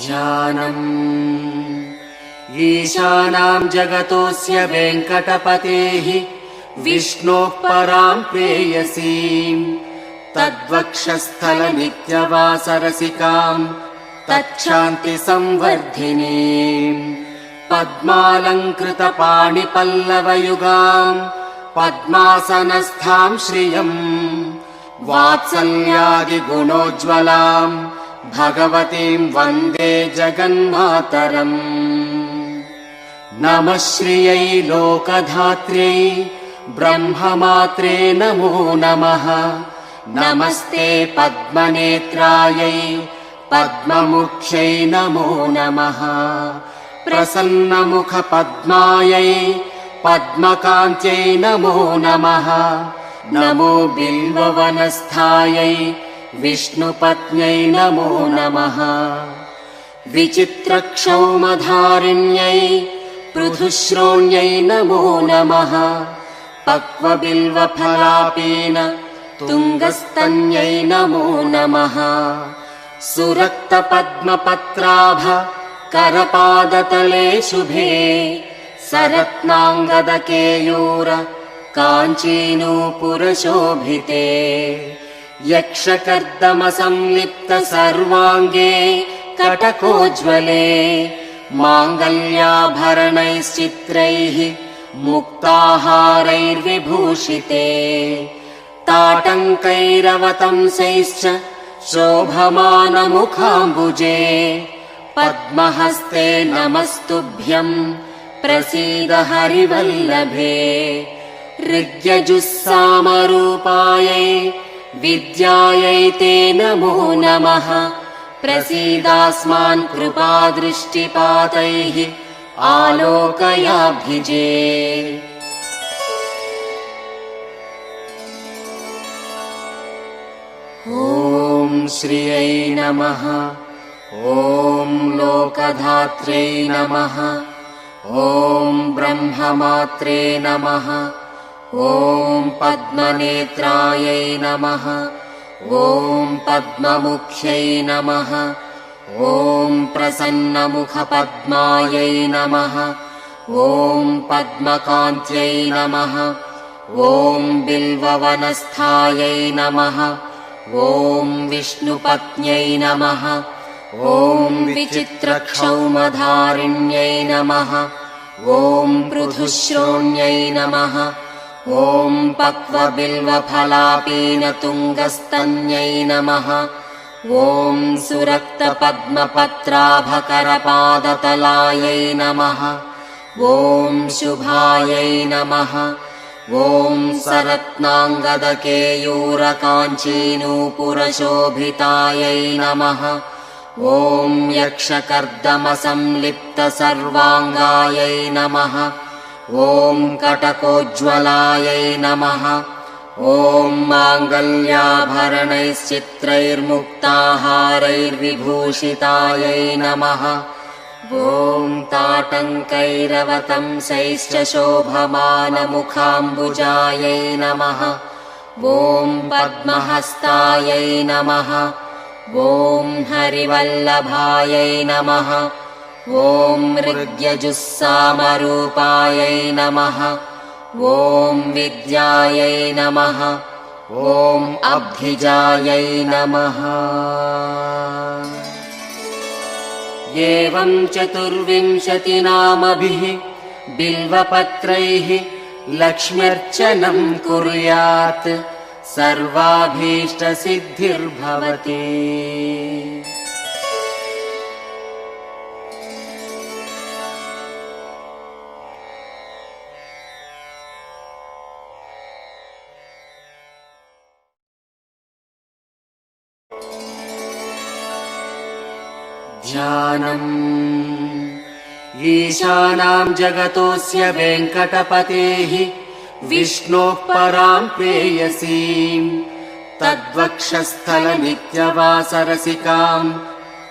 ध्यानम्। ईशानाम् जगतोऽस्य वेङ्कटपतेः विष्णोः पराम् प्रेयसीम् तद्वक्षस्थलनित्यवासरसिकाम् तच्छान्तिसंवर्धिनीम् पद्मालङ्कृतपाणिपल्लवयुगाम् पद्मासनस्थाम् श्रियम्। वात्सल्यादिगुणोज्ज्वलाम् भगवतीम् वन्दे जगन्मातरम्। नमः श्रियै लोकधात्र्यै ब्रह्ममात्रे नमो नमः। नमस्ते पद्मनेत्रायै पद्ममुख्यै नमो नमः। प्रसन्नमुखपद्मायै पद्मकान्त्यै नमो नमः। नमो बिल्ववनस्थायै विष्णुपत्न्यै नमो नमः। विचित्रक्षौमधारिण्यै पृथुश्रोण्यै नमो नमः। पक्वबिल्वफलापेन तुङ्गस्तन्यै नमो नमः। सुरक्तपद्मपत्राभ करपादतले शुभे। सरत्नाङ्गदकेयूर काञ्चीनूपुरशोभिते यक्षकर्दमसंलिप्त सर्वाङ्गे कटकोज्ज्वले माङ्गल्याभरणैश्चित्रैः मुक्ताहारैर्विभूषिते ताटङ्कैरवतंसैश्च शोभमानमुखाम्बुजे पद्महस्ते नमस्तुभ्यम् प्रसीद हरिवल्लभे ऋग्यजुस्सामरूपायै विद्यायै ते नमो नमः। प्रसीदास्मान् कृपादृष्टिपातैः आलोकयाभिजे। ॐ श्रियै नमः। ॐ लोकधात्र्यै नमः। ॐ ब्रह्ममात्रे नमः ॐ पद्मनेत्रायै नमः। ॐ पद्ममुख्यै नमः। ॐ प्रसन्नमुखपद्मायै नमः। ॐ पद्मकान्त्यै नमः। ॐ बिल्ववनस्थायै नमः। ॐ विष्णुपत्न्यै नमः। ॐ विचित्रक्षौमधारिण्यै नमः। ॐ पृथुश्रोण्यै नमः ॐ पक्वबिल्वफलापीनतुङ्गस्तन्यै नमः। ॐ सुरक्तपद्मपत्राभकरपादतलायै नमः। ॐ शुभायै नमः। ॐ सरत्नाङ्गदकेयूरकाञ्चीनूपुरशोभितायै नमः। ॐ यक्षकर्दमसंलिप्त सर्वाङ्गायै नमः ॐ कटकोज्ज्वलायै नमः। ॐ माङ्गल्याभरणैश्चित्रैर्मुक्ताहारैर्विभूषितायै नमः। ॐ ताटङ्कैरवतंसैश्च शोभमानमुखाम्बुजायै नमः। ॐ पद्महस्तायै नमः। ॐ हरिवल्लभायै नमः ॐ मृग्यजुस्सामरूपायै नमः। ॐ विद्यायै नमः। ॐ अब्धिजायै नमः। एवम् चतुर्विंशतिनामभिः बिल्वपत्रैः लक्ष्म्यर्चनम् कुर्यात्। सर्वाभीष्टसिद्धिर्भवति ध्यानम्। ईशानाम् जगतोऽस्य वेङ्कटपतेः विष्णोः पराम् प्रेयसीम् तद्वक्षस्थलनित्यवासरसिकाम्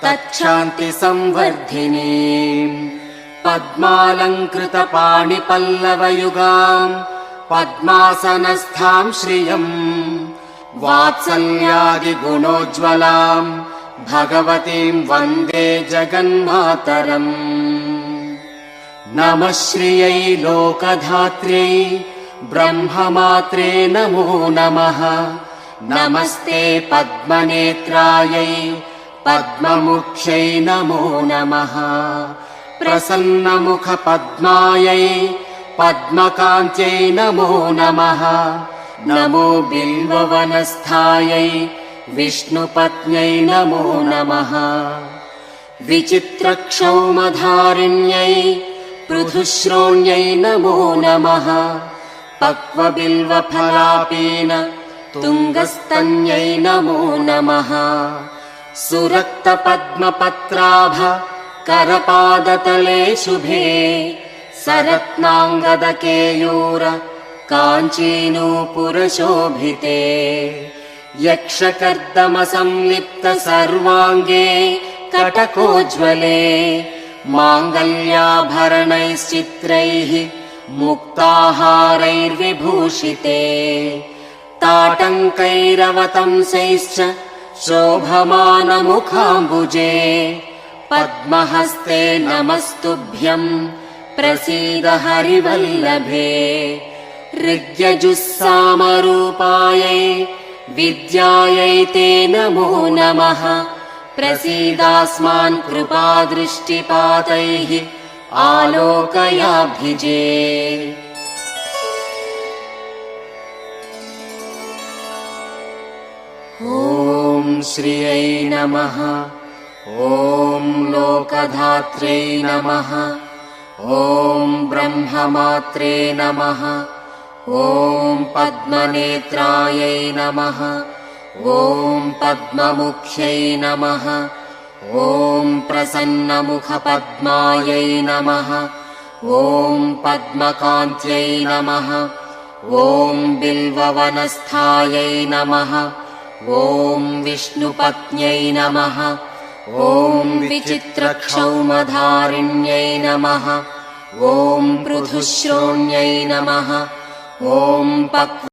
तच्छान्तिसंवर्धिनीम् पद्मालङ्कृतपाणिपल्लवयुगाम् पद्मासनस्थाम् श्रियम्। वात्सल्यादिगुणोज्ज्वलाम् भगवतीम् वन्दे जगन्मातरम्। नमः श्रियै लोकधात्र्यै ब्रह्ममात्रे नमो नमः। नमस्ते पद्मनेत्रायै पद्ममुख्यै नमो नमः। प्रसन्नमुखपद्मायै पद्मकान्त्यै नमो नमः। नमो बिल्ववनस्थायै विष्णुपत्न्यै नमो नमः। विचित्रक्षौमधारिण्यै पृथुश्रोण्यै नमो नमः। पक्वबिल्वफलापेन तुङ्गस्तन्यै नमो नमः। सुरक्तपद्मपत्राभ करपादतले शुभे। सरत्नाङ्गदकेयूर काञ्चीनूपुरशोभिते यक्षकर्दमसंलिप्त सर्वाङ्गे कटकोज्ज्वले माङ्गल्याभरणैश्चित्रैः मुक्ताहारैर्विभूषिते ताटङ्कैरवतंसैश्च शोभमानमुखाम्बुजे पद्महस्ते नमस्तुभ्यम् प्रसीद हरिवल्लभे ऋग्यजुस्सामरूपायै विद्यायै ते नमो नमः। प्रसीदास्मान् कृपादृष्टिपातैः आलोकयाभिजे। ॐ श्रियै नमः। ॐ लोकधात्र्यै नमः। ॐ ब्रह्ममात्रे नमः ॐ पद्मनेत्रायै नमः। ॐ पद्ममुख्यै नमः। ॐ प्रसन्नमुखपद्मायै नमः। ॐ पद्मकान्त्यै नमः। ॐ बिल्ववनस्थायै नमः। ॐ विष्णुपत्न्यै नमः। ॐ विचित्रक्षौमधारिण्यै नमः। ॐ पृथुश्रोण्यै नमः ॐ पक्व